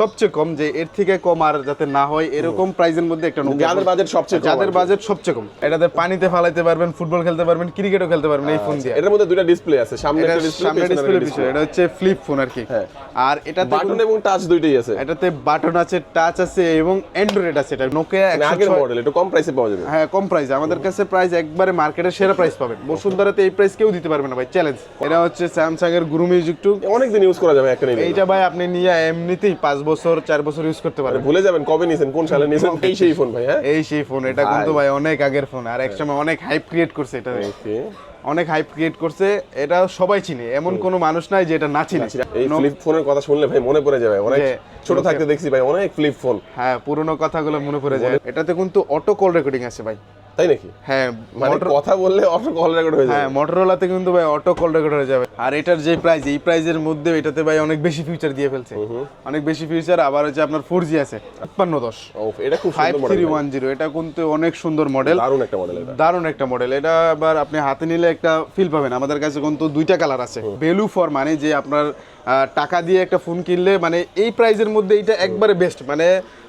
সবচেয়ে কম যে এর থেকে কম আর যাতে না হয় এরকম প্রাইজের মধ্যে একটা নোকিয়া যাদের বাজেট সবচেয়ে যাদের বাজেট সবচেয়ে কম। এটাতে পানিতে ফালাইতে পারবেন ফুটবল খেলতে পারবেন ক্রিকেটও খেলতে পারবেন এই ফোন দিয়ে। এটার মধ্যে দুইটা ডিসপ্লে আছে সামনে একটা ডিসপ্লে সামনে ডিসপ্লে পিছনে। এটা হচ্ছে ফ্লিপ ফোন আর কি। হ্যাঁ। আর এটাতে বাটন এবং টাচ দুইটাই আছে। এটাতে বাটন আছে টাচ আছে এবং অ্যান্ড্রয়েড আছে। এটা নোকিয়া মানে আগের মডেল একটু কম প্রাইসে পাওয়া যাবে। হ্যাঁ কম প্রাইস আমাদের কাছে প্রাইস একবারে মার্কেটের সেরা প্রাইস পাবেন। বসুন্ধরাতে এই প্রাইস কেউ দিতে পারবে না ভাই চ্যালেঞ্জ এটা হচ্ছে স্যামসাং এর গুরু মিউজিক টু অনেক দিন ইউজ করা যাবে একটা এইটা ভাই আপনি নিয়ে এমনিতেই পাঁচ বছর চার বছর ইউজ করতে পারবেন। ভুলে যাবেন কবে নিয়েছেন কোন সালে নিয়েছেন এই সেই ফোন ভাই হ্যাঁ? এই সেই ফোন এটা কিন্তু ভাই। অনেক আগের ফোন আর একসময় অনেক হাইপ ক্রিয়েট করছে এটা। অনেক হাইপ ক্রিয়েট করছে এটা সবাই চিনে এমন কোনো মানুষ নাই যে এটা না চিনে। এই ফ্লিপ ফোনের কথা শুনলে ভাই মনে পড়ে যাবে অনেক ছোট থাকতে দেখছি ভাই অনেক ফ্লিপ ফোন হ্যাঁ পুরোনো কথাগুলো মনে পড়ে যায়। এটাতে কিন্তু অটো কল রেকর্ডিং আছে ভাই। তাই নাকি? হ্যাঁ মানে কথা বললে অটো কল রেকর্ড হয়ে হ্যাঁ মোটরোলাতে কিন্তু ভাই অটো কল রেকর্ড হয়ে যাবে। আর এটার যে প্রাইস এই প্রাইজের মধ্যে এটাতে ভাই অনেক বেশি ফিচার দিয়ে ফেলছে। অনেক বেশি ফিচার আবার হচ্ছে আপনার ফোর জি আছে ছাপ্পান্ন দশ। এটা খুব ফাইভ থ্রি ওয়ান জিরো এটা কিন্তু অনেক সুন্দর মডেল দারুণ একটা মডেল এটা। দারুণ একটা মডেল এটা আবার আপনি হাতে নিলে একটা ফিল পাবেন। আমাদের কাছে কিন্তু দুইটা কালার আছে। ভ্যালু ফর মানে যে আপনার টাকা দিয়ে একটা ফোন কিনলে মানে এই প্রাইজের মধ্যে এটা একবারে বেস্ট মানে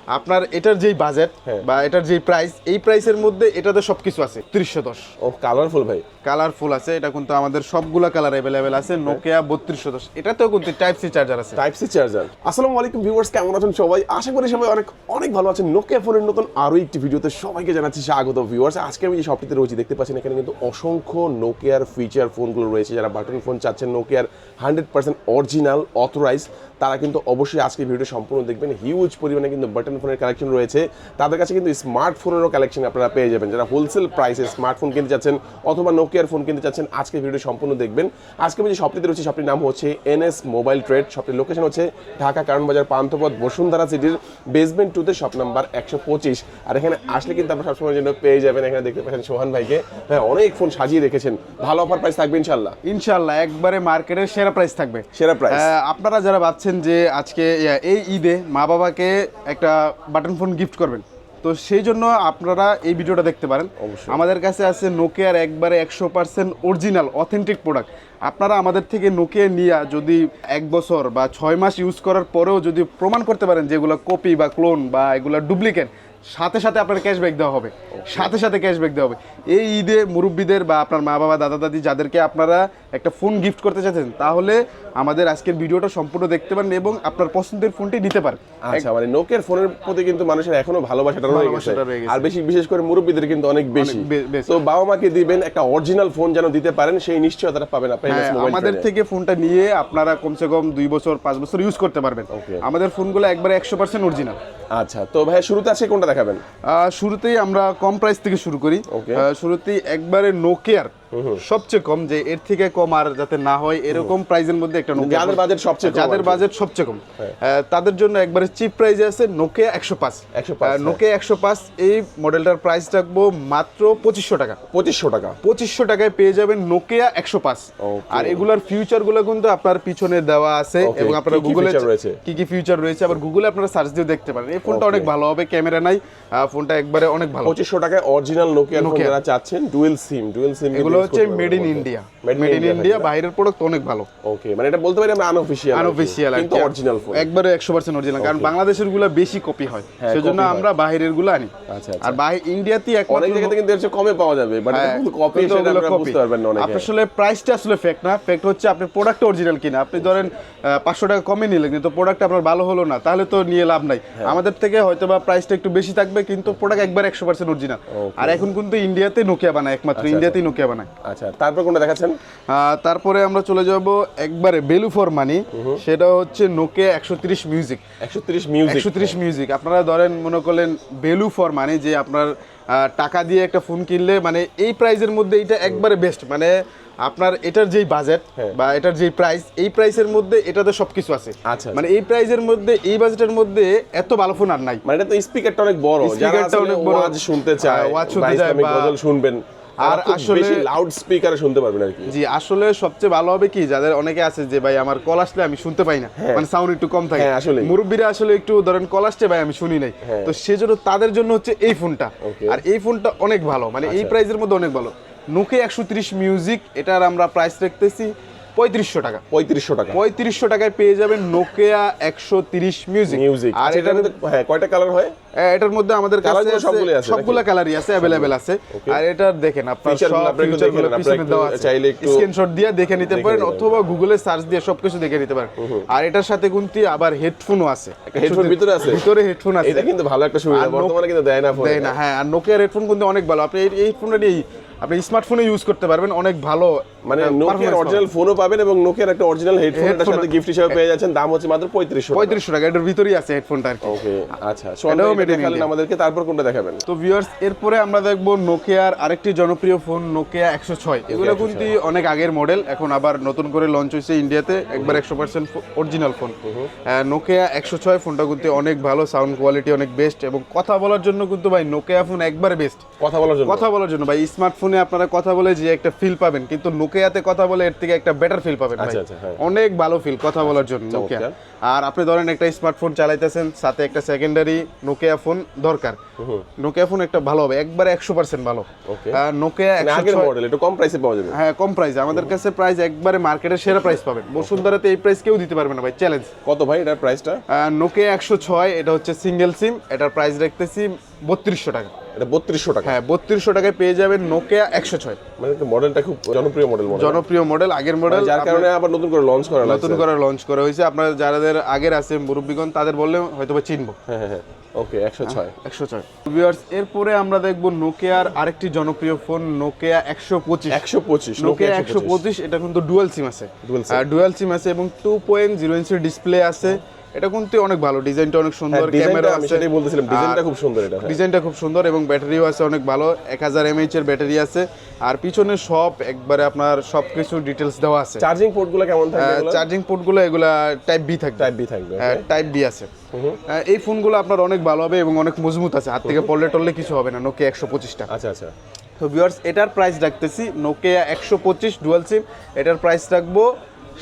আপনার এটার যেই বাজেট হ্যাঁ। বা এটার যেই প্রাইস এই প্রাইসের মধ্যে এটাতে সবকিছু আছে। ত্রিশশো দশ। ও কালারফুল ভাই। কালারফুল আছে এটা কিন্তু আমাদের সবগুলা কালার অ্যাভেলেবেল আছে নোকিয়া বত্রিশশো দশ। এটাতেও কিন্তু টাইপ সি চার্জার আছে। টাইপ সি চার্জার আসসালামু আলাইকুম ভিউয়ার্স কেমন আছেন সবাই? আশা করি সবাই অনেক অনেক ভালো আছেন। নোকিয়া ফোনের নতুন আরও একটি ভিডিওতে সবাইকে জানাচ্ছি স্বাগত ভিউয়ার্স আজকে আমি যে শপটিতে রয়েছি দেখতে পাচ্ছেন এখানে কিন্তু অসংখ্য নোকিয়ার ফিচার ফোনগুলো রয়েছে। যারা বাটন ফোন চাচ্ছেন নোকিয়ার হান্ড্রেড পার্সেন্ট অরিজিনাল অথরাইজ তারা কিন্তু অবশ্যই আজকে ভিডিওটা সম্পূর্ণ দেখবেন। হিউজ পরিমাণে কিন্তু বাটন ফোনের কালেকশন রয়েছে। তাদের কাছে কিন্তু স্মার্টফোনেরও কালেকশন আপনারা পেয়ে যাবেন। যারা হোলসেল প্রাইসে স্মার্টফোন কিনতে চাচ্ছেন অথবা নোকিয়ার ফোন কিনতে চাচ্ছেন আজকে ভিডিও সম্পূর্ণ দেখবেন। আজকে আমি যে শপটিতে রয়েছে শপটির নাম হচ্ছে এনএস মোবাইল ট্রেড শপটির লোকেশন হচ্ছে ঢাকা কারণ বাজার পান্থপথ বসুন্ধরা সিটির বেসমেন্ট টুতে শপ নাম্বার একশো পঁচিশ। আর এখানে আসলে কিন্তু আপনারা সবসময়ের জন্য পেয়ে যাবেন। এখানে দেখতে পাচ্ছেন সোহান ভাইকে। ভাই অনেক ফোন সাজিয়ে রেখেছেন। ভালো অফার প্রাইস থাকবে ইনশাল্লাহ ইনশাল্লাহ একবারে মার্কেটের সেরা প্রাইস থাকবে। সেরা প্রাইস আপনারা যারা ভাবছেন যে আজকে এই ঈদে মা বাবাকে একটা বাটন ফোন গিফট করবেন। তো সেই জন্য আপনারা এই ভিডিওটা দেখতে পারেন। অবশ্যই। আমাদের কাছে আছে নোকিয়ার একবারে একশো পার্সেন্ট অরিজিনাল অথেন্টিক প্রোডাক্ট আপনারা আমাদের থেকে নোকিয়া নিয়ে যদি এক বছর বা ছয় মাস ইউজ করার পরেও যদি প্রমাণ করতে পারেন যে এগুলো কপি বা ক্লোন বা এগুলো ডুপ্লিকেট সাথে সাথে আপনার ক্যাশব্যাক দেওয়া হবে। সাথে সাথে ক্যাশব্যাক দেওয়া হবে। এই ঈদে মুরব্বীদের বা আপনার মা বাবা দাদা দাদি যাদেরকে আপনারা একটা ফোন গিফট করতে চাচ্ছেন তাহলে আমাদের আজকের ভিডিওটা সম্পূর্ণ দেখতে পারেন এবং আপনার পছন্দের ফোনটি নিতে পারেন। আচ্ছা মানে নোকিয়ার ফোনের প্রতি কিন্তু মানুষের এখনও ভালোবাসাটা রয়ে গেছে। আর বেশি বিশেষ করে মুরব্বীদের কিন্তু অনেক বেশি। তো বাবা মাকে দিবেন একটা অরিজিনাল ফোন যেন দিতে পারেন সেই নিশ্চয়তাটা পাবেন আপনি হ্যাঁ, আমাদের থেকে ফোনটা নিয়ে আপনারা কমসে কম দুই বছর পাঁচ বছর ইউজ করতে পারবেন. আমাদের ফোনগুলো একবারে একশো পার্সেন্ট অরিজিনাল আচ্ছা তো ভাই শুরুতে আছে কোনটা দেখাবেন। শুরুতেই আমরা কম প্রাইস থেকে শুরু করি। শুরুতেই একবারে নোকিয়ার সবচেয়ে কম যে এর থেকে কম আর যাতে না হয় এরকম প্রাইজের মধ্যে একটা নোকিয়া যাদের বাজেট সবচেয়ে যাদের বাজেট সবচেয়ে কম। তাদের জন্য একবারে চিপ প্রাইজে আছে নোকিয়া একশো পাঁচ। 105, হ্যাঁ। নোকিয়া একশো পাঁচ এই মডেলটার প্রাইস রাখব মাত্র পঁচিশশো টাকা। পঁচিশশো টাকা। পঁচিশশো টাকায় পেয়ে যাবেন নোকিয়া একশো পাঁচ। আর এগুলার ফিউচারগুলো কিন্তু আপনার পিছনে দেওয়া আছে এবং আপনারা গুগলে রয়েছে? কি কি ফিউচার রয়েছে আবার গুগলে আপনারা সার্চ দিয়ে দেখতে পারেন। এই ফোনটা অনেক ভালো হবে ক্যামেরা নাই ফোনটা একবারে অনেক ভালো। পঁচিশশো টাকায় অরিজিনাল Nokia। যারা চাচ্ছেন ডুয়েল সিম ডুয়েল সিম এগুলো হচ্ছে made in India made in India বাইরের প্রোডাক্ট অনেক ভালো। ওকে মানে এটা বলতে পারি আমরা আনঅফিশিয়াল আনঅফিসিয়াল কিন্তু অরিজিনাল ফোন একবারে একশো পার্সেন্ট অরিজিনাল কারণ বাংলাদেশেরগুলা বেশি কপি হয়। হ্যাঁ, সেজন্য আমরা বাইরেরগুলো আনি। আচ্ছা, আচ্ছা। আর বাহি ইন্ডিয়াতেই অনেক জায়গাতে কিন্তু এর কমে পাওয়া যাবে বাট হ্যাঁ, কপি সেটা copy। বুঝতে পারবেন না অনেকে। আসলে প্রাইসটা আসলে না। হচ্ছে আপনি প্রোডাক্ট অরিজিনাল কিনা। আপনি ধরেন পাঁচশো টাকা কমে নিলেন কিন্তু প্রোডাক্ট আপনার ভালো হলো না তাহলে তো নিয়ে লাভ নাই। হ্যাঁ। আমাদের থেকে হয়তো বা প্রাইসটা একটু বেশি থাকবে কিন্তু প্রোডাক্ট একবার একশো পার্সেন্ট অরিজিনাল আর এখন কিন্তু ইন্ডিয়াতে নোকিয়া বানায় একমাত্র। ইন্ডিয়াতেই নোকিয়া বানায়। আচ্ছা তারপর কোনটা দেখাচ্ছেন? তারপরে আমরা চলে যাব একবারে বেলু ফর মানি। সেটা হচ্ছে নোকিয়া একশো তিরিশ মিউজিক। একশো তিরিশ মিউজিক। একশো তিরিশ মিউজিক। আপনারা ধরেন মনে করলেন ভ্যালু ফর মানে যে আপনার টাকা দিয়ে একটা ফোন কিনলে মানে এই প্রাইসের মধ্যে এটা একবারে বেস্ট মানে আপনার এটার যেই বাজেট হ্যাঁ। বা এটার যেই প্রাইস এই প্রাইসের মধ্যে এটাতে সবকিছু আছে। আচ্ছা, মানে এই প্রাইসের মধ্যে এই বাজেটের মধ্যে এত ভালো ফোন আর নাই। মানে এটা তো স্পিকারটা অনেক বড়। স্পিকারটা অনেক বড়। ওয়াজ শুনতে চায় হ্যাঁ, ওয়াজ শুনতে চায় বা- গজল শুনবেন আর আসলে- লাউড স্পিকারে শুনতে পারবেন আর কি। জি আসলে সবচেয়ে ভালো হবে কি যাদের অনেকে আছে যে ভাই আমার কল আসলে আমি শুনতে পাই না মানে সাউন্ড একটু কম থাকে। আসলে আসলেই। মুরব্বীরা আসলে একটু ধরেন কল আসছে ভাই আমি শুনি নাই। হ্যাঁ। তো সেজন্য তাদের জন্য হচ্ছে এই ফোনটা আর এই ফোনটা অনেক ভালো মানে এই প্রাইজের প্রাইসের মধ্যে অনেক ভালো। নোকে একশো তিরিশ মিউজিক এটার আমরা প্রাইস রাখতেছি। পঁয়ত্রিশশো টাকা। পঁয়ত্রিশশো টাকা। পঁয়ত্রিশশো টাকায় পেয়ে যাবেন নোকিয়া একশো তিরিশ মিউজিক মিউজিক আর আর এটার এটার মধ্যে হ্যাঁ কয়টা কালার হয়? এটার মধ্যে আমাদের কাছে সবগুলা কালারই আছে অ্যাভেলেবেল আছে। আর এটা দেখেন আপনার পিছনে দেওয়া আছে। চাইলে একটু স্ক্রিনশট দিয়ে দেখে নিতে পারেন অথবা গুগলে সার্চ দিয়ে সবকিছু দেখে নিতে পারেন। আর এটার সাথে কিন্তু আবার হেডফোনও আছে। হেডফোন ভিতরে আছে? ভিতরে হেডফোন আছে। এটা কিন্তু ভালো একটা সুবিধা বর্তমানে কিন্তু দেয় না দেয় না হ্যাঁ আর নোকিয়ার হেডফোন কিন্তু অনেক ভালো। আপনি এই- এই ফোনটা নিয়েই আপনি স্মার্টফোনে ইউজ করতে পারবেন অনেক ভালো মানে নোকিয়ার অরিজিনাল ফোনও পাবেন। এবং নোকিয়ার একটা অরিজিনাল হেডফোন এটার সাথে গিফট হিসেবে পেয়ে যাচ্ছেন দাম হচ্ছে মাত্র পঁয়ত্রিশশো পাবেন। পঁয়ত্রিশশো টাকা এটার ভিতরেই আছে হেডফোনটা আর কি। ওকে আচ্ছা made in দেখালেন আমাদেরকে তারপর কোনটা দেখাবেন? তো ভিউয়ার্স এরপরে আমরা দেখব নোকিয়ার আরেকটি জনপ্রিয় ফোন নোকিয়া একশো ছয়। এগুলো কিন্তু অনেক আগের মডেল এখন আবার নতুন করে লঞ্চ হয়েছে ইন্ডিয়াতে একবার একশো পার্সেন্ট অরিজিনাল ফোন নোকিয়া একশো ছয় ফোনটা কিন্তু অনেক ভালো সাউন্ড কোয়ালিটি অনেক বেস্ট এবং কথা বলার জন্য কিন্তু ভাই নোকিয়া ফোন একবার বেস্ট কথা বলার জন্য। কথা বলার জন্য ভাই স্মার্টফোনে আপনারা কথা বলে যে একটা ফিল পাবেন কিন্তু নোকিয়াতে কথা বলে এর থেকে একটা বেটার ফিল পাবেন ভাই। আচ্ছা, আচ্ছা, হ্যাঁ। অনেক ভালো ফিল কথা বলার জন্য নোকিয়া। আর আপনি ধরেন একটা স্মার্টফোন চালাইতেছেন সাথে একটা সেকেন্ডারি নোকিয়া ফোন দরকার। নোকিয়া ফোন একটা ভালো হবে একবারে একশো পার্সেন্ট ভালো। নোকিয়া মানে আগের মডেল একটু কম প্রাইসে পাওয়া যাবে। হ্যাঁ কম প্রাইস আমাদের কাছে প্রাইস একবারে মার্কেটের সেরা প্রাইস পাবেন। বসুন্ধরাতে এই প্রাইস কেউ দিতে পারবে না ভাই চ্যালেঞ্জ কত ভাই এটার প্রাইসটা নোকিয়া একশো ছয় এটা হচ্ছে সিঙ্গেল সিম এটার প্রাইস রাখতেছি বত্রিশশো টাকা। এটা বত্রিশশো টাকা। হ্যাঁ বত্রিশশো টাকায় পেয়ে যাবেন নোকিয়া একশো ছয়। মানে মডেলটা খুব জনপ্রিয় মডেল জনপ্রিয় মডেল আগের মডেল যার কারণে আবার নতুন করে লঞ্চ করা নতুন করে লঞ্চ করা হয়েছে। আপনারা যাদের আগের আছে মুরব্বীগণ তাদের বললে হয়তো চিনবো। হ্যাঁ হ্যাঁ হ্যাঁ। ওকে একশো ছয়। একশো ছয়। ভিউয়ার্স এরপরে আমরা দেখব নোকিয়ার আরেকটি জনপ্রিয় ফোন নোকিয়া একশো পঁচিশ। একশো পঁচিশ নোকিয়া একশো পঁচিশ। এটা কিন্তু ডুয়াল সিম আছে। ডুয়াল সিম আছে এবং টু পয়েন্ট জিরো ইঞ্চের ডিসপ্লে আছে। এটা কিন্তু অনেক ভালো ডিজাইনটা অনেক সুন্দর ক্যামেরা হ্যাঁ, আমি আছে। সেটাই বলতেছিলাম ডিজাইনটা খুব সুন্দর এটা হ্যাঁ। ডিজাইনটা খুব সুন্দর এবং ব্যাটারিও আছে অনেক ভালো এক হাজার এমএইচ এর ব্যাটারি আছে। আর পিছনে সব একবারে আপনার সব কিছু ডিটেলস দেওয়া আছে। চার্জিং পোর্টগুলো কেমন থাকবে চার্জিং পোর্টগুলো এগুলা টাইপ বি থাকবে। টাইপ বি থাকবে টাইপ বি আছে। এই ফোনগুলো আপনার অনেক ভালো হবে এবং অনেক মজবুত আছে। হাত থেকে পড়লে টললে কিছু হবে না নোকিয়া একশো পঁচিশটা আচ্ছা আচ্ছা। তো ভিউয়ার্স এটার প্রাইস রাখতেছি নোকিয়া একশো পঁচিশ ডুয়াল সিম এটার প্রাইস রাখব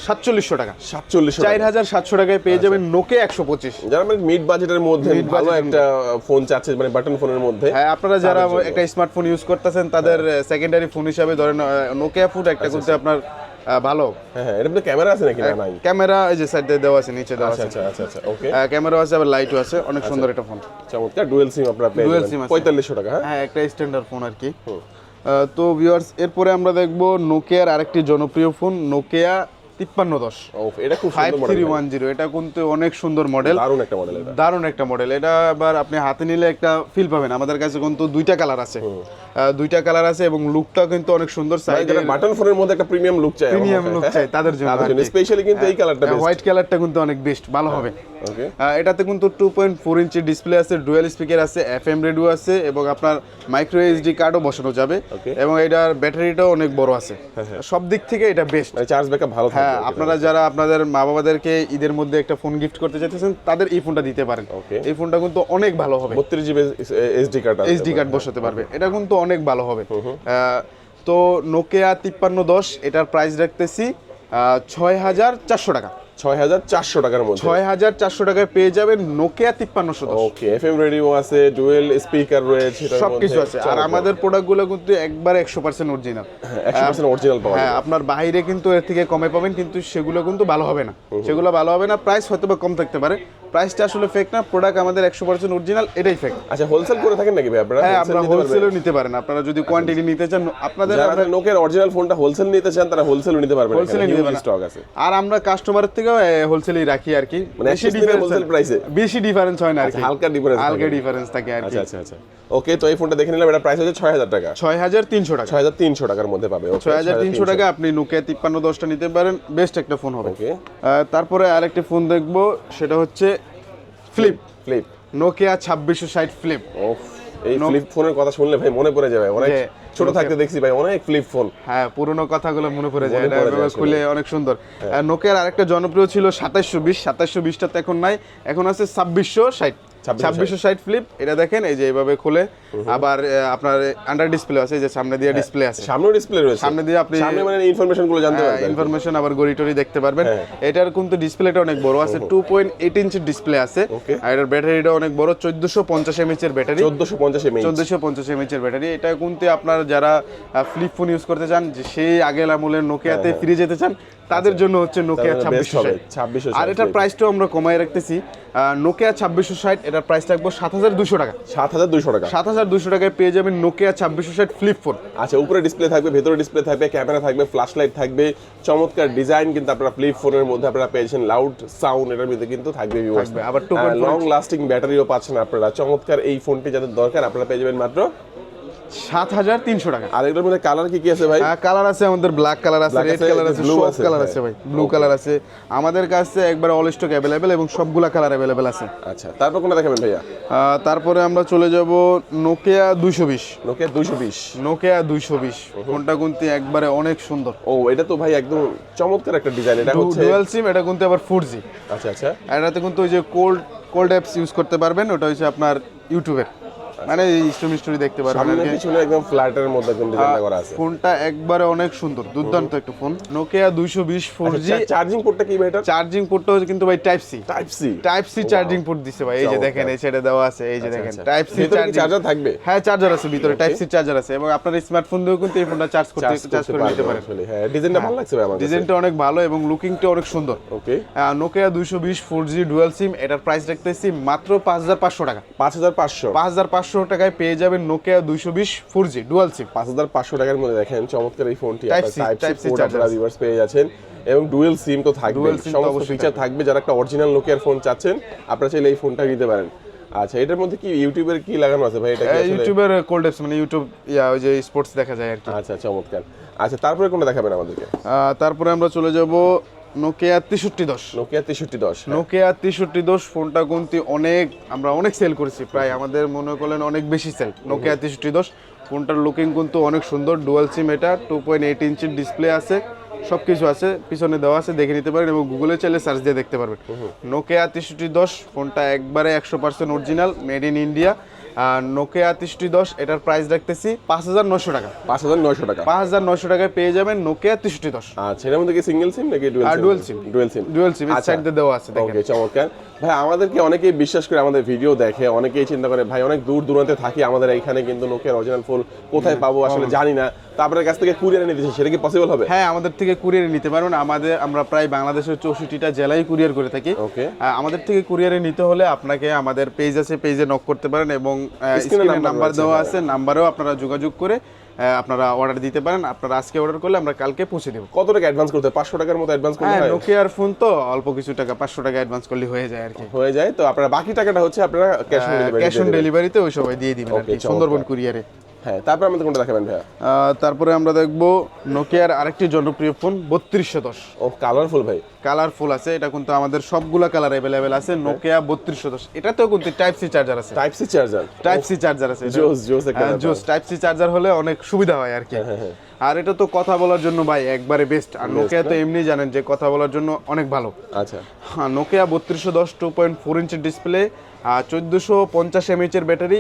সাতচল্লিশশো টাকা। সাতচল্লিশ চার হাজার সাতশো টাকায় পেয়ে যাবেন নোকিয়া একশো পঁচিশ। যারা মানে মিড বাজেটের মধ্যে ভালো একটা ফোন চাচ্ছে মানে বাটন ফোনের মধ্যে হ্যাঁ আপনারা যারা। একটা স্মার্টফোন ইউজ করতেছেন তাদের সেকেন্ডারি ফোন হিসাবে ধরেন নোকিয়া ফুড একটা আচ্ছা, করতে আপনার ভালো। হ্যাঁ হ্যাঁ এর মধ্যে ক্যামেরা আছে নাকি? নাই। ক্যামেরা এই যে সাইডে দেওয়া আছে নিচে দেওয়া আচ্ছা আছে। আচ্ছা আচ্ছা আচ্ছা ওকে ক্যামেরা আছে আবার লাইটও আছে অনেক সুন্দর একটা ফোন চমৎকার ডুয়েল সিম আপনারা পেয়ে SIM পঁয়তাল্লিশশো টাকা হ্যাঁ? হ্যাঁ একটা স্ট্যান্ডার্ড ফোন আর কি। তো ভিউয়ার্স এরপরে আমরা দেখব নোকিয়ার আরেকটি জনপ্রিয় ফোন নোকিয়া তিপ্পান্ন দশ। এটা খুব ফাইভ থ্রি ওয়ান জিরো এটা কিন্তু অনেক সুন্দর মডেল দারুণ একটা মডেল দারুণ একটা মডেল এটা আবার আপনি হাতে নিলে একটা ফিল পাবেন। আমাদের কাছে কিন্তু দুইটা কালার আছে। দুইটা কালার আছে এবং লুকটা কিন্তু অনেক সুন্দর। যারা বাটন ফোনের মধ্যে একটা প্রিমিয়াম লুক চাই প্রিমিয়াম লুক চাই তাদের জন্য স্পেশালি কিন্তু এই কালারটা বেস্ট হোয়াইট কালারটা কিন্তু অনেক বেস্ট ভালো হবে। ওকে এটাতে কিন্তু two point four inch display আছে ডুয়েল স্পিকার আছে এফ এম রেডিও আছে এবং আপনার মাইক্রো এইচডি কার্ডও বসানো যাবে। এবং এটার ব্যাটারিটাও অনেক বড় আছে। সব দিক থেকে এটা বেস্ট চার্জ ব্যাকআপ ভালো হ্যাঁ আপনারা যারা আপনাদের মা বাবাদেরকে ঈদের মধ্যে একটা ফোন গিফট করতে চাইতেছেন তাদের এই ফোনটা দিতে পারেন. এই ফোনটা কিন্তু অনেক ভালো হবে। বত্রিশ GB SD card HD card বসাতে পারবে। এটা কিন্তু অনেক ভালো হবে। তো নোকিয়া তিপ্পান্ন দশ এটার প্রাইস রাখতেছি ছয় হাজার চারশো টাকা। ছয় হাজার চারশো টাকার মধ্যে। ছয় হাজার চারশো টাকায় পেয়ে যাবেন নোকিয়া তিপ্পান্নশো ওকে এফএম রেডিও আছে ডুয়েল স্পিকার রয়েছে সব কিছু আছে। আর আমাদের প্রোডাক্টগুলো কিন্তু একবার একশো পার্সেন্ট অরিজিনাল একশো পার্সেন্ট অরিজিনাল পাওয়া হ্যাঁ আপনার বাইরে কিন্তু এর থেকে কমে পাবেন কিন্তু সেগুলো কিন্তু ভালো হবে না। সেগুলো ভালো হবে না প্রাইস হয়তো বা কম থাকতে পারে প্রাইসটা আসলে ফেক না প্রোডাক্ট আমাদের একশো পার্সেন্ট অরিজিনাল এটাই ফেক আচ্ছা হোলসেল করে থাকেন নাকি ভাই আপনারা? হ্যাঁ আপনারা নিতে হোলসেলও নিতে পারেন আপনারা যদি কোয়ান্টিটি নিতে চান আপনাদের যারা নোকের অরিজিনাল ফোনটা হোলসেল নিতে চান তারা হোলসেলও নিতে পারবেন এ নিতে পারেন। স্টক আছে। আর আমরা কাস্টমারের থেকেও হোলসেলই রাখি আর কি। মানে বেশি ডিফারেন্স price এ? বেশি ডিফারেন্স হয় না আর কি। হালকা difference হালকা ডিফারেন্স থাকে আর কি। আচ্ছা আচ্ছা আচ্ছা। ওকে তো এই ফোনটা দেখে নিলাম এটা প্রাইস হচ্ছে ছয় হাজার টাকা। ছয় হাজার তিনশো টাকা। ছয় হাজার তিনশো টাকার মধ্যে পাবে ছয় হাজার তিনশো টাকা আপনি নোকিয়া দশটা নিতে পারেন বেস্ট একটা ফোন হবে। ওকে তারপরে আরেকটি ফোন দেখব সেটা হচ্ছে ফ্লিপ ফ্লিপ নোকিয়া ছাব্বিশশো ষাট ফ্লিপ এই ফ্লিপ ফোনের কথা শুনলে ভাই মনে পড়ে যাবে। অনেক ছোট থাকতে দেখছি ভাই অনেক ফ্লিপ ফোন হ্যাঁ পুরনো কথাগুলো মনে পড়ে যায় খুলে অনেক সুন্দর। নোকিয়ার আরেকটা জনপ্রিয় ছিল সাতাশশো বিশ সাতাশশো বিশটা তো এখন নাই এখন আছে ছাব্বিশশো ষাট। 2660 ছাব্বিশশো ষাট ফ্লিপ এটা দেখেন এই যে এইভাবে খুলে। আবার আপনার আন্ডার ডিসপ্লে আছে যে সামনে দিয়ে ডিসপ্লে আছে। সামনেও ডিসপ্লে রয়েছে। সামনে দিয়ে আপনি সামনে মানে ইনফরমেশনগুলো জানতে পারবেন। ইনফরমেশন আবার গড়ি টড়ি দেখতে পারবেন। হ্যাঁ। এটার কিন্তু ডিসপ্লেটা অনেক বড় আছে টু পয়েন্ট এইট ইঞ্চের ডিসপ্লে আছে। আর এটার ব্যাটারিটা অনেক বড় চোদ্দশো পঞ্চাশ এমএচ এর ব্যাটারি। চোদ্দশো পঞ্চাশ এমএইচ চোদ্দশো পঞ্চাশ এমএচ এর ব্যাটারি। এটা কিন্তু আপনার যারা ফ্লিপ ফোন ইউজ করতে চান যে সেই আগের আমলের নোকিয়াতে হ্যাঁ, ফিরে যেতে চান তাদের জন্য হচ্ছে নোকিয়া তাদের best ছাব্বিশশো হবে, ষাট 2660 আর এটার প্রাইসটাও আমরা কমায় রাখতেছি। নোকিয়া ছাব্বিশশো ষাট এটার প্রাইস থাকব সাত হাজার দুশো টাকা। সাত হাজার দুশো টাকা। সাত হাজার দুশো টাকায় পেয়ে যাবেন নোকিয়া ছাব্বিশশো ষাট ফ্লিপ ফোন আচ্ছা উপরে ডিসপ্লে থাকবে ভেতরে ডিসপ্লে থাকবে ক্যামেরা থাকবে ফ্ল্যাশ লাইট থাকবে চমৎকার ডিজাইন কিন্তু আপনারা ফ্লিপ ফোনের মধ্যে আপনারা পেয়েছেন লাউড সাউন্ড এটার মধ্যে কিন্তু থাকবে আবার 2.4 লং লাস্টিং ব্যাটারিও পাচ্ছেন আপনারা। চমৎকার এই ফোনটি যাদের দরকার আপনারা পেয়ে যাবেন মাত্র সাত হাজার তিনশো টাকা। আর এগুলোর মধ্যে কালার কি কি আছে ভাই? কালার আছে আমাদের ব্ল্যাক কালার আছে রেড কালার আছে সব কালার হ্যাঁ। আছে ভাই ব্লু কালার আছে। আমাদের কাছে একবার অল স্টক অ্যাভেলেবেল এবং সবগুলা কালার অ্যাভেলেবেল আছে। আচ্ছা তারপর কোনটা দেখাবেন ভাইয়া? তারপরে আমরা চলে যাব নোকিয়া দুইশো বিশ। নোকিয়া দুইশো বিশ। নোকিয়া দুইশো বিশ ফোনটা কিন্তু একবারে অনেক সুন্দর। ও এটা তো ভাই একদম চমৎকার একটা ডিজাইন এটা হচ্ছে ডুয়াল সিম এটা কিন্তু আবার ফোর জি আচ্ছা আচ্ছা। এটাতে কিন্তু ওই যে কোল্ড কোল্ড অ্যাপস ইউজ করতে পারবেন ওটা হচ্ছে আপনার ইউটিউবের মানে স্টোরি স্টোরি দেখতে পারবেন সামনে পিছনে একদম ফ্ল্যাটের মধ্যে একদম ডিজাইনটা করা আছে। ফোনটা একবারে অনেক সুন্দর দুর্দান্ত একটা ফোন। নোকিয়া দুইশো বিশ ফোর জি চার্জিং পোর্টটা কি ভাই এটা চার্জিং পোর্টটা কিন্তু ভাই type C type C type C charging port দিছে ভাই এই যে দেখেন এই সাইডে দেওয়া আছে এই যে দেখেন টাইপ সি চার্জার থাকবে? হ্যাঁ চার্জার আছে ভিতরে টাইপ সি চার্জার আছে। এবং আপনার স্মার্টফোন দিয়েও কিন্তু এই ফোনটা চার্জ করতে চার্জ করে নিতে পারেন। হ্যাঁ ডিজাইনটা ভালো লাগছে ভাই আমার ডিজাইনটা অনেক ভালো এবং লুকিংটা অনেক সুন্দর। ওকে নোকিয়া দুইশো বিশ ফোর জি ডুয়াল সিম এটার প্রাইস রাখতেছি মাত্র পাঁচ হাজার পাঁচশো টাকা। পাঁচ হাজার পাঁচশো টাকায় পেয়ে যাবেন নোকিয়া দুইশো বিশ ফোর জি ডুয়াল সিম পাঁচ হাজার পাঁচশো টাকার মধ্যে দেখেন চমৎকার এই ফোনটি আপনারা ভিউয়ার্স পেয়ে যাচ্ছেন। এবং ডুয়েল সিম তো থাকবে সমস্ত ফিচার থাকবে। যারা একটা অরিজিনাল নোকিয়ার ফোন চাচ্ছেন আপনারা চাইলে এই ফোনটা নিতে পারেন। আচ্ছা এটার মধ্যে কি ইউটিউবের কি লাগানো আছে ভাই? এটা কি ইউটিউবের কোল্ড অ্যাপস মানে ইউটিউব ইয়া ওই যে স্পোর্টস দেখা যায় আর কি। আচ্ছা চমৎকার। আচ্ছা তারপরে কোনটা দেখাবেন আমাদেরকে? তারপরে আমরা চলে যাব নোকিয়া তেষট্টি দশ। নোকিয়া তেষট্টি দশ নোকিয়া তেষট্টি দশ ফোনটা কিন্তু অনেক আমরা অনেক সেল করেছি প্রায় আমাদের মনে করলেন অনেক বেশি সেল নোকিয়া তেষট্টি দশ ফোনটার লুকিং কিন্তু অনেক সুন্দর ডুয়াল সিম এটা টু পয়েন্ট এইট ইঞ্চির ডিসপ্লে আছে সব কিছু আছে পিছনে দেওয়া আছে দেখে নিতে পারেন এবং গুগলে চাইলে সার্চ দিয়ে দেখতে পারবেন। নোকিয়া তেষট্টি দশ ফোনটা একবারে একশো percent original made in India Nokia তেষট্টি দশ এটার প্রাইস রাখতেছি পাঁচ হাজার নশো টাকা। পাঁচ হাজার নয়শো টাকা। পাঁচ হাজার নশো টাকায় পেয়ে যাবেন নোকিয়া তেষট্টি দশ। আচ্ছা এর মধ্যে কি সিঙ্গেল সিম নাকি dual SIM dual SIM dual SIM আচ্ছা। সাইড দেওয়া আছে ওকে চমৎকার। ভাই আমাদেরকে অনেকেই বিশ্বাস করে আমাদের ভিডিও দেখে অনেকেই চিন্তা করে ভাই অনেক দূর দূরান্তে থাকি আমাদের এখানে কিন্তু নোকিয়ার অরিজিনাল ফুল কোথায় পাবো? আসলে জানি না। তো আপনার কাছ থেকে কুরিয়ারে নিতে চাই, সেটা কি পসিবল হবে? হ্যাঁ আমাদের থেকে কুরিয়ারে নিতে পারবেন। আমাদের আমরা প্রায় বাংলাদেশের চৌষট্টিটা জেলায় কুরিয়ার করে থাকি। ওকে আমাদের থেকে কুরিয়ারে নিতে হলে আপনাকে আমাদের পেজ আছে পেজে নক করতে পারেন এবং স্ক্রিনে নাম্বার দেওয়া। আছে নাম্বারেও আপনারা যোগাযোগ করে আপনারা অর্ডার দিতে পারেন। আপনারা আজকে অর্ডার করলে আমরা কালকে পৌঁছে দেবো। কত টাকা অ্যাডভান্স করতে? পাঁচশো টাকার মতো অ্যাডভান্স করতে হ্যাঁ নোকিয়ার ফোন তো অল্প কিছু টাকা পাঁচশো টাকা অ্যাডভান্স করলে হয়ে যায় আর কি। হয়ে যায় তো আপনারা বাকি টাকাটা হচ্ছে আপনারা cash on delivery cash on ডেলিভারিতে ওই সময় দিয়ে দিবেন আর কি সুন্দরবন কুরিয়ারে হ্যাঁ তারপর আমাদের কোনটা দেখাবেন ভাইয়া? তারপরে আমরা দেখব নোকিয়ার আরেকটি জনপ্রিয় ফোন বত্রিশশো দশ। ও কালারফুল ভাই। কালারফুল আছে এটা কিন্তু আমাদের সবগুলা কালার অ্যাভেলেবেল আছে নোকিয়া বত্রিশশো দশ। এটাতেও কিন্তু টাইপ সি চার্জার আছে। Type C charger type C charger আছে জোস জোস হ্যাঁ, জোস। টাইপ সি চার্জার হলে অনেক সুবিধা হয় আর কি। আর এটা তো কথা বলার জন্য ভাই একবারে বেস্ট আর নোকিয়া তো এমনি জানেন যে কথা বলার জন্য অনেক ভালো। আচ্ছা। হ্যাঁ নোকিয়া বত্রিশশো দশ টু পয়েন্ট ফোর ইঞ্চের ডিসপ্লে আর চোদ্দোশো পঞ্চাশ এমএইচ এর ব্যাটারি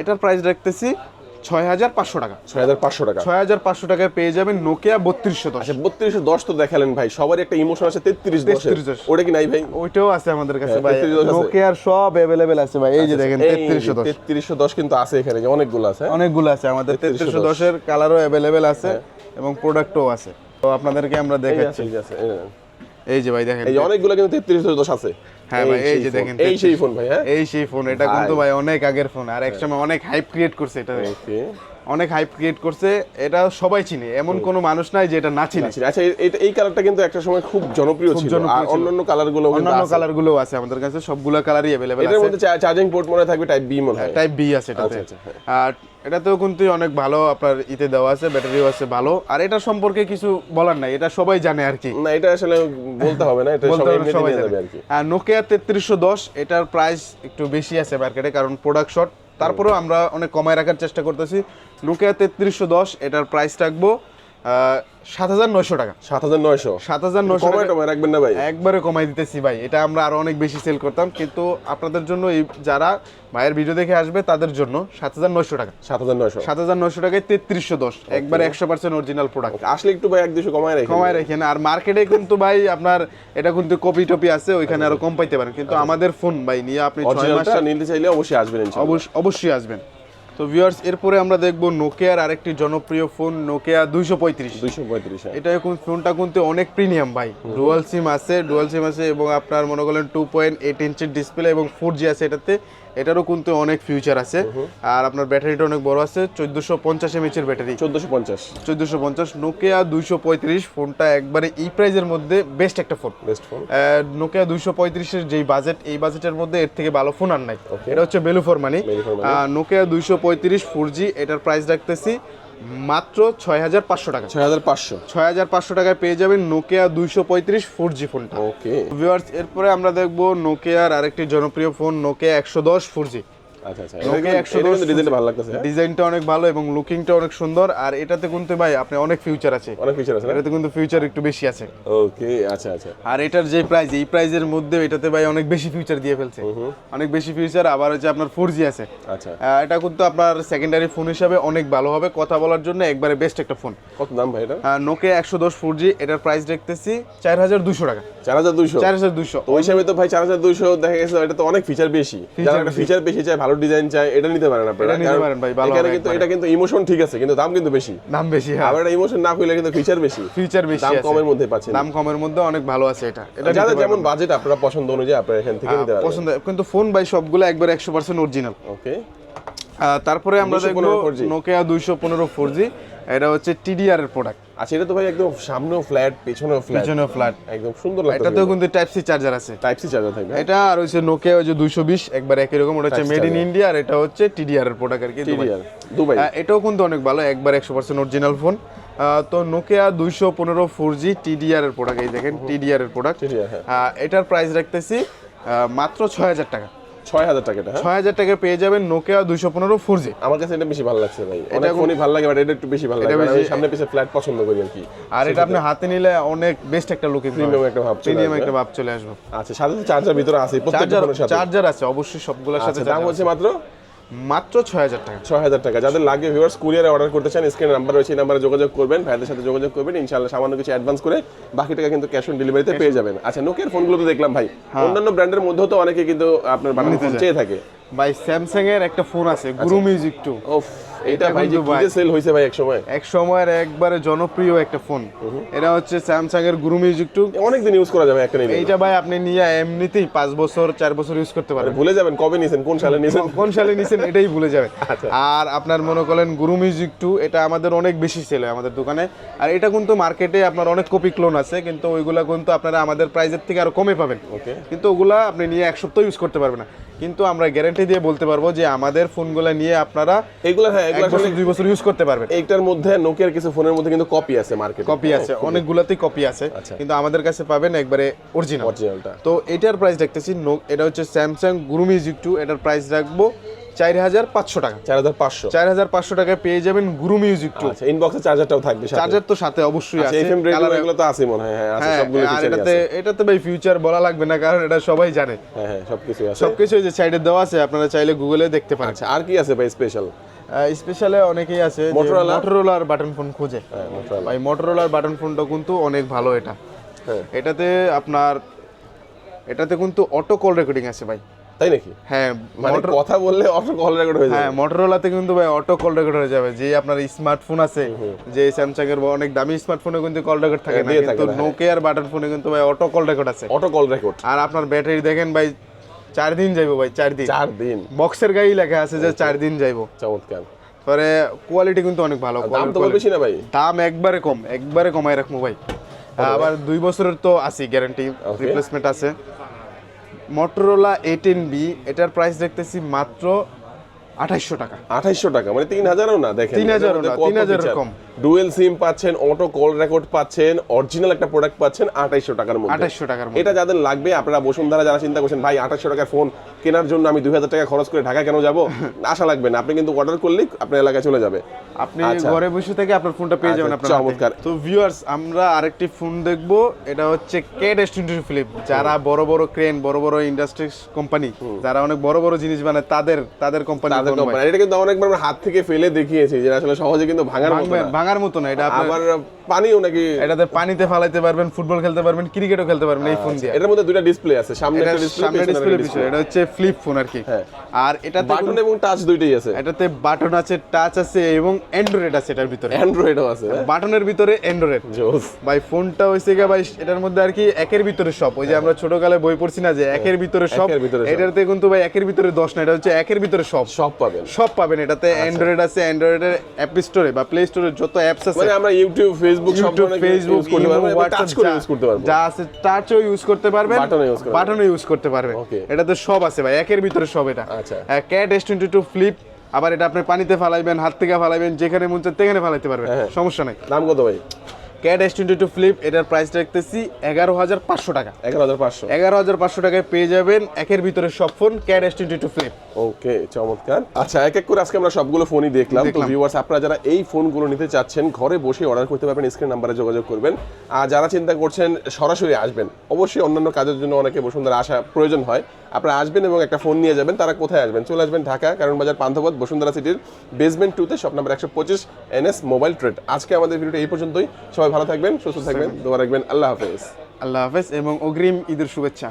এটার প্রাইস রাখতেছি ছয় হাজার পাঁচশো টাকা। ছয় হাজার পাঁচশো টাকা। ছয় হাজার পাঁচশো টাকায় পেয়ে যাবেন নোকিয়া বত্রিশশো দশ। আচ্ছা বত্রিশশো দশ তো দেখালেন ভাই সবারই একটা ইমোশন আছে তেত্রিশ দশ 33 দশ। ওটা কি নাই ভাই? ওইটাও আছে আমাদের কাছে হ্যাঁ, ভাই। 33 দশ আছে। নোকিয়ার সব অ্যাভেলেবেল আছে ভাই। এই যে দেখেন তেত্রিশশো দশ। তেত্রিশশো দশ কিন্তু আছে এখানে অনেকগুলো আছে হ্যাঁ? অনেকগুলো আছে আমাদের। তেত্রিশশো দশের কালারও অ্যাভেলেবেল আছে এবং প্রোডাক্টও আছে। তো আপনাদেরকে আমরা দেখাচ্ছি। এই যে। ভাই দেখেন। এই অনেকগুলো কিন্তু তেত্রিশ দশ আছে। হ্যাঁ ভাই এই যে দেখেন এই সেই ফোন ভাই হ্যাঁ? এই সেই ফোন এটা কিন্তু ভাই অনেক আগের ফোন আর একসময় অনেক হাইপ ক্রিয়েট করছে এটা। অনেক হাইপ ক্রিয়েট করছে এটা সবাই চিনে। এমন কোনো মানুষ নাই যে এটা না চিনে। আচ্ছা এই- এই- কালারটা কিন্তু একটা সময় খুব জনপ্রিয় ছিল। আর অন্যান্য কালারগুলো অন্যান্য কালারগুলো আছে আমাদের কাছে সবগুলো কালারই এটার আছে। মধ্যে চার্জিং পোর্ট মনে থাকবে টাইপ বি মনে হয়। টাইপ বি আছে এটাতে। আচ্ছা, আচ্ছা, হ্যাঁ। আর এটাতেও কিন্তু অনেক ভালো আপনার ইতে দেওয়া আছে ব্যাটারিও আছে ভালো। আর এটা সম্পর্কে কিছু বলার নাই এটা সবাই জানে আর কি। না এটা আসলে বলতে হবে না এটা সবাই সবাই জানে। আর কি। আর নোকিয়া তেত্রিশশো দশ এটার প্রাইস একটু বেশি আছে মার্কেটে কারণ প্রোডাক্ট শর্ট তারপরেও আমরা অনেক কমায় রাখার চেষ্টা করতেছি। নোকিয়া তেত্রিশশো দশ এটার প্রাইস রাখব। সাত হাজার নয়শো টাকা। সাত হাজার নয়শো? সাত হাজার নয়শো কমায় রাখবেন না ভাই। একবারে কমাই দিতেছি ভাই। এটা আমরা আরও অনেক বেশি সেল করতাম। কিন্তু আপনাদের জন্য এই যারা ভাইয়ের ভিডিও দেখে আসবে তাদের জন্য সাত হাজার নয়শো টাকা। সাত হাজার নয়শো? সাত হাজার নয়শো টাকায় তেত্রিশশো দশ। একবারে একশো পার্সেন্ট অরিজিনাল প্রোডাক্ট আসলে একটু ভাই এক দুশো কমায় রেখে কমায় রেখেন। আর মার্কেটে কিন্তু ভাই আপনার এটা কিন্তু কপি টপি আছে ওইখানে আরও কম পাইতে পারেন। কিন্তু আমাদের ফোন ভাই নিয়ে আপনি ছয় মাস নিতে চাইলে অবশ্যই আসবেন অবশ্য- অবশ্যই আসবেন। তো ভিউয়ার্স এরপরে আমরা দেখব নোকিয়ার আরেকটি জনপ্রিয় ফোন নোকিয়া দুইশো পঁয়ত্রিশ। দুইশো পঁয়ত্রিশ এটা এখন ফোনটা কিন্তু অনেক প্রিমিয়াম ভাই। ডুয়াল সিম আছে ডুয়াল সিম আছে এবং আপনার মনে করেন টু পয়েন্ট এইট ইঞ্চের ডিসপ্লে এবং ফোর জি আছে এটাতে। এটারও কিন্তু অনেক ফিউচার আছে। আর আপনার ব্যাটারিটা অনেক বড় আছে চোদ্দোশো পঞ্চাশ এমএচের ব্যাটারি। চোদ্দোশো পঞ্চাশ। চোদ্দোশো পঞ্চাশ নোকিয়া দুইশো পঁয়ত্রিশ ফোনটা একবারে এই প্রাইজের মধ্যে বেস্ট একটা ফোন বেস্ট ফোন নোকিয়া দুইশো পঁয়ত্রিশের যেই বাজেট এই বাজেটের মধ্যে এর থেকে ভালো ফোন আর নাই। এটা হচ্ছে বেলু ফর মানি নোকিয়া দুইশো পঁয়ত্রিশ ফোর জি এটার প্রাইস রাখতেছি। মাত্র ছয় হাজার পাঁচশো টাকা। ছয় হাজার পাঁচশো। ছয় হাজার পাঁচশো টাকায় পেয়ে যাবেন নোকিয়া দুইশো পঁয়ত্রিশ ফোর জি ফোনটা ওকে ভিউয়ার্স এরপরে আমরা দেখব নোকিয়ার আরেকটি জনপ্রিয় ফোন নোকিয়া একশো দশ ফোর জি আচ্ছা আচ্ছা। একশো দশ ডিজাইনটা ভালো লাগতেছে হ্যাঁ? ডিজাইনটা অনেক ভালো এবং লুকিংটা অনেক সুন্দর। আর এটাতে কিন্তু ভাই আপনি অনেক ফিউচার আছে। অনেক ফিচার আছে এটাতে কিন্তু ফিউচার একটু বেশি আছে। ওকে আচ্ছা আচ্ছা। আর এটার যে প্রাইস এই প্রাইজের মধ্যে এটাতে ভাই অনেক বেশি ফিউচার দিয়ে ফেলছে। অনেক বেশি ফিউচার আবার হচ্ছে আপনার ফোর জি আছে। আচ্ছা। এটা কিন্তু আপনার সেকেন্ডারি ফোন হিসাবে অনেক ভালো হবে। কথা বলার জন্য একবারে বেস্ট একটা ফোন কত দাম ভাই এটা? নোকিয়া একশো দশ ফোর জি এটার প্রাইস দেখতেছি চার হাজার দুশো টাকা। চার হাজার দুইশো? চার হাজার দুশো ওই হিসাবে তো ভাই চার হাজার দুইশো দেখা গেছে এটা তো অনেক ফিচার বেশি। ফিচার বেশি। চায় ভালো ডিজাইন চাই এটা নিতে পারেন আপনারা। এটা নিতে পারেন ভাই, ভালো এখানে কিন্তু এটা কিন্তু ইমোশন ঠিক আছে কিন্তু দাম কিন্তু বেশি। দাম বেশি হ্যাঁ। আবার এটা ইমোশন না হইলে কিন্তু ফিচার বেশি। ফিচার বেশি দাম কমের মধ্যে পাচ্ছেন। দাম কমের মধ্যে অনেক ভালো আছে এটা। এটা যাদের যেমন বাজেট আপনারা পছন্দ অনুযায়ী আপনারা এখান থেকে নিতে পারেন পছন্দ কিন্তু ফোন ভাই সবগুলো একবার একশো পার্সেন্ট অরিজিনাল ওকে তারপরে আমরা দেখব 215 4G এটা হচ্ছে টিডিআর এর প্রোডাক্ট আচ্ছা এটা তো ভাই একদম সামনেও ফ্ল্যাট পেছনেও ফ্ল্যাট পিছনে ফ্ল্যাট একদম সুন্দর লাগছে এটাতেও কিন্তু। টাইপ সি চার্জার আছে। টাইপ সি চার্জার থাকবে। এটা আর হচ্ছে নোকিয়া ওই যে দুইশো বিশ একবার একই রকম ওটা হচ্ছে মেড ইন ইন্ডিয়া আর এটা হচ্ছে টিডিআর এর প্রোডাক্ট আর কি দুবাই। টিডিআর দুবাই এটাও কিন্তু অনেক ভালো একবার একশো পার্সেন্ট অরিজিনাল ফোন তো নোকিয়া দুইশো পনেরো ফোর জি টিডিআর এর প্রোডাক্ট এই দেখেন টিডিআর এর প্রোডাক্ট হ্যাঁ। এটার প্রাইস রাখতেছি মাত্র ছয় হাজার টাকা। ছয় হাজার টাকাটা হ্যাঁ? ছয় হাজার টাকা পেয়ে যাবেন নোকিয়া দুইশো পনেরো ফোর জি আমার কাছে এটা বেশি ভালো লাগছে ভাই। অনেক ফোনই ভালো লাগে বাট এটা একটু বেশি ভালো লাগে। আমি সামনে পিছে ফ্ল্যাট পছন্দ করি আর কি। আর এটা আপনি হাতে নিলে অনেক বেস্ট একটা লুকিং প্রিমিয়াম একটা ভাব প্রিমিয়াম একটা ভাব চলে আসবে। আচ্ছা সাথে চার্জার ভিতরে আছে প্রত্যেকটা চার্জার ফোনের সাথে। চার্জার আছে অবশ্যই সবগুলোর সাথে আচ্ছা দাম হচ্ছে মাত্র। মাত্র ছয় হাজার টাকা ছয় হাজার টাকা। যাদের লাগে ভিউয়ার্স কুরিয়ারে অর্ডার করতে চান স্ক্রিনে নাম্বার রয়েছে এই নাম্বারে যোগাযোগ করবেন ভাইদের সাথে যোগাযোগ করবেন ইনশাল্লাহ সামান্য কিছু অ্যাডভান্স করে বাকি টাকা কিন্তু ক্যাশ অন ডেলিভারিতে পেয়ে যাবেন। আচ্ছা নোকিয়ার ফোনগুলো তো দেখলাম ভাই। হ্যাঁ। অন্যান্য ব্র্যান্ডের মধ্যেও তো অনেকে কিন্তু আপনার বানানো ফোন চেয়ে থাকে। ভাই স্যামসাং এর একটা ফোন আছে গুরু মিউজিক টু ওফ এটা ভাই যে ভাই- সেল হয়েছে ভাই এক সময় এক সময়ের একবারে জনপ্রিয় একটা ফোন এটা হচ্ছে স্যামসাং এর গুরু মিউজিক টু অনেকদিন ইউজ করা যাবে একটা নিলে। এইটা ভাই আপনি নিয়ে এমনিতেই পাঁচ বছর চার বছর ইউজ করতে পারবেন। ভুলে যাবেন কবে নিয়েছেন কোন সালে নিয়েছেন কোন সালে নিছেন এটাই ভুলে যাবেন। আচ্ছা। আর আপনার মনে করেন গুরু মিউজিক টু এটা আমাদের অনেক বেশি সেল হয় আমাদের দোকানে। আর এটা কিন্তু মার্কেটে আপনার অনেক কপি ক্লোন আছে কিন্তু ওইগুলা কিন্তু আপনারা আমাদের প্রাইজের থেকে আরও কমে পাবেন। ওকে কিন্তু ওগুলা আপনি নিয়ে এক সপ্তাহ ইউজ করতে পারবেন না। কিন্তু আমরা গ্যারান্টি দিয়ে বলতে পারব যে আমাদের ফোনগুলো নিয়ে আপনারা এগুলো হ্যাঁ এক বছর দুই বছর ইউজ করতে পারবেন। এইটার মধ্যে নোকিয়ার কিছু ফোনের মধ্যে কিন্তু কপি আছে মার্কেট কপি আছে অনেকগুলোতেই কপি আছে। আচ্ছা। কিন্তু আমাদের কাছে পাবেন একবারে অরিজিনাল অরিজিনালটা তো এটার প্রাইস দেখতেছি এটা হচ্ছে স্যামসাং গুরু মিউজিক টু এটার প্রাইস রাখব চার হাজার পাঁচশো টাকা। চার হাজার পাঁচশো। চার হাজার পাঁচশো টাকায় পেয়ে যাবেন গুরু মিউজিক টু আচ্ছা ইনবক্সে চার্জারটাও থাকবে চার্জার তো সাথে অবশ্যই আছে। এফএম রেডিও এগুলো তো আছে মনে হয়। হ্যাঁ আছে হ্যাঁ সবগুলো আর এটাতে এটাতে ভাই ফিউচার বলা লাগবে না কারণ এটা সবাই জানে। হ্যাঁ হ্যাঁ সবকিছু আছে। সবকিছু যে সাইডে দেওয়া আছে আপনারা চাইলে গুগলে দেখতে পারেন। আচ্ছা আর কি আছে ভাই স্পেশাল স্পেশালে অনেকেই আছে মোটরোলার বাটন ফোন খুঁজে। ভাই মোটরোলার বাটন ফোনটা কিন্তু অনেক ভালো এটা। এটাতে আপনার এটাতে কিন্তু অটো কল রেকর্ডিং আছে ভাই। তাই নাকি? হ্যাঁ মানে কথা বললে অটো কল রেকর্ড হয়ে হ্যাঁ মোটরোলাতে কিন্তু ভাই অটো কল রেকর্ড হয়ে যাবে। যে আপনার স্মার্টফোন আছে যে স্যামসাং এর অনেক দামি স্মার্টফোনে কিন্তু কল রেকর্ড থাকে হ্যাঁ, না। কিন্তু হ্যাঁ। নোকিয়ার বাটন ফোনে কিন্তু ভাই অটো কল রেকর্ড আছে। অটো কল রেকর্ড আর আপনার ব্যাটারি দেখেন ভাই চার দিন যাইবো ভাই চার দিন। চার দিন। বক্সের গাড়ি লেখা আছে যে চার দিন যাইবো। চমৎকার। পরে কোয়ালিটি কিন্তু অনেক ভালো দাম তো বেশি না ভাই? দাম একবারে কম একবারে কমাই রাখব ভাই। আবার দুই বছরের তো আছে গ্যারান্টি রিপ্লেসমেন্ট আছে। মোটরোলা এইটিন বি এটার প্রাইস দেখতেছি মাত্র আঠাইশশো টাকা। আঠাইশশো টাকা মানে তিন হাজারও না দেখেন। তিন হাজারও না, 3000 এর কম। ডুয়েল সিম পাচ্ছেন অটো কল রেকর্ড পাচ্ছেন অরিজিনাল একটা প্রোডাক্ট পাচ্ছেন আঠাইশশো টাকার মধ্যে। আঠাইশশো টাকার মধ্যে। এটা যাদের লাগবে আপনারা বসুন্ধরা যারা চিন্তা করছেন ভাই আঠাশশো টাকার ফোন কেনার জন্য আমি দুই হাজার টাকা খরচ করে ঢাকা কেন যাব? আশা লাগবে না। আপনি কিন্তু অর্ডার করলেই আপনার এলাকায় চলে যাবে। আপনি আচ্ছা। ঘরে বসে থেকে আপনার ফোনটা পেয়ে যাবেন আচ্ছা, আপনার চমৎকার। তো ভিউয়ার্স আমরা আরেকটি ফোন দেখব। এটা হচ্ছে কেট এস টোয়েন্টি ফ্লিপ যারা বড় বড় ক্রেন বড় বড় ইন্ডাস্ট্রিজ কোম্পানি যারা অনেক বড় বড় জিনিস বানায় তাদের তাদের কোম্পানি এটা কিন্তু অনেকবার আমরা হাত থেকে ফেলে দেখিয়েছি যে আসলে সহজে কিন্তু ভাঙার মতো। ভাঙার মতো না এটা আবার পানিও নাকি এটাতে পানিতে ফালাইতে পারবেন ফুটবল খেলতে পারবেন ক্রিকেটও খেলতে পারবেন এই ফোন দিয়ে। এটার মধ্যে দুইটা ডিসপ্লে আছে সামনে একটা ডিসপ্লে সামনে ডিসপ্লে পিছনে এটা হচ্ছে ফ্লিপ ফোন আর কি। হ্যাঁ। আর এটাতে বাটন এবং টাচ দুইটাই আছে। এটাতে বাটন আছে টাচ আছে এবং অ্যান্ড্রয়েড আছে এটার ভিতরে। অ্যান্ড্রয়েডও আছে বাটনের ভিতরে অ্যান্ড্রয়েড জোস। ভাই ফোনটা হয়েছে গিয়ে ভাই এটার মধ্যে আর কি একের ভিতরে সব। ওই যে আমরা ছোটকালে বই পড়ছি না যে একের ভিতরে সব একের ভিতরে সব। এটাতে কিন্তু ভাই একের ভিতরে দশ না এটা হচ্ছে একের ভিতরে সব। সব পাবেন। সব পাবেন এটাতে অ্যান্ড্রয়েড আছে অ্যান্ড্রয়েডের অ্যাপ স্টোরে বা প্লে স্টোরে যত অ্যাপস আছে মানে আমরা ইউটিউব ফেসবুক সব ধরনের ফেসবুক করতে পারব টাচ করে ইউজ করতে পারব যা আছে টাচও ইউজ করতে পারবেন বাটনও ইউজ করতে বাটনও ইউজ করতে পারবেন Okay. এটাতে সব আছে ভাই একের ভিতরে সব এটা আচ্ছা। Cat S twenty two flip আবার এটা আপনি পানিতে ফালাইবেন হাত থেকে ফালাইবেন যেখানে মন চায় সেখানে ফালাইতে পারবেন হ্যাঁ। সমস্যা নাই দাম কত ভাই Cat S twenty two flip এটার প্রাইস রাখতেছি এগারো হাজার পাঁচশো টাকা। এগারো হাজার পাঁচশো। এগারো হাজার পাঁচশো টাকায় পেয়ে যাবেন একের ভিতরে সব phone Cat S twenty two flip okay চমৎকার। আচ্ছা এক এক করে আজকে আমরা সবগুলো ফোনই দেখলাম। তো ভিউয়ার্স আপনারা যারা এই ফোনগুলো নিতে চাচ্ছেন ঘরে বসে অর্ডার করতে পারবেন স্ক্রিন নাম্বারে যোগাযোগ করবেন। আর যারা চিন্তা করছেন সরাসরি আসবেন। অবশ্যই অন্যান্য কাজের জন্য অনেকে বসুন্ধরা আসা প্রয়োজন হয়। আপনারা আসবেন এবং একটা ফোন নিয়ে যাবেন তারা কোথায় আসবেন? চলে আসবেন ঢাকা কারণ বাজার পান্থপথ বসুন্ধরা সিটির বেসমেন্ট টুতে শপ নাম্বার একশো পঁচিশ এনএস মোবাইল ট্রেড আজকে আমাদের ভিডিওটা এই পর্যন্তই। সবাই ভালো থাকবেন সুস্থ থাকবেন দোয়া রাখবেন। আল্লাহ হাফেজ। আল্লাহ হাফেজ এবং অগ্রিম ঈদের শুভেচ্ছা।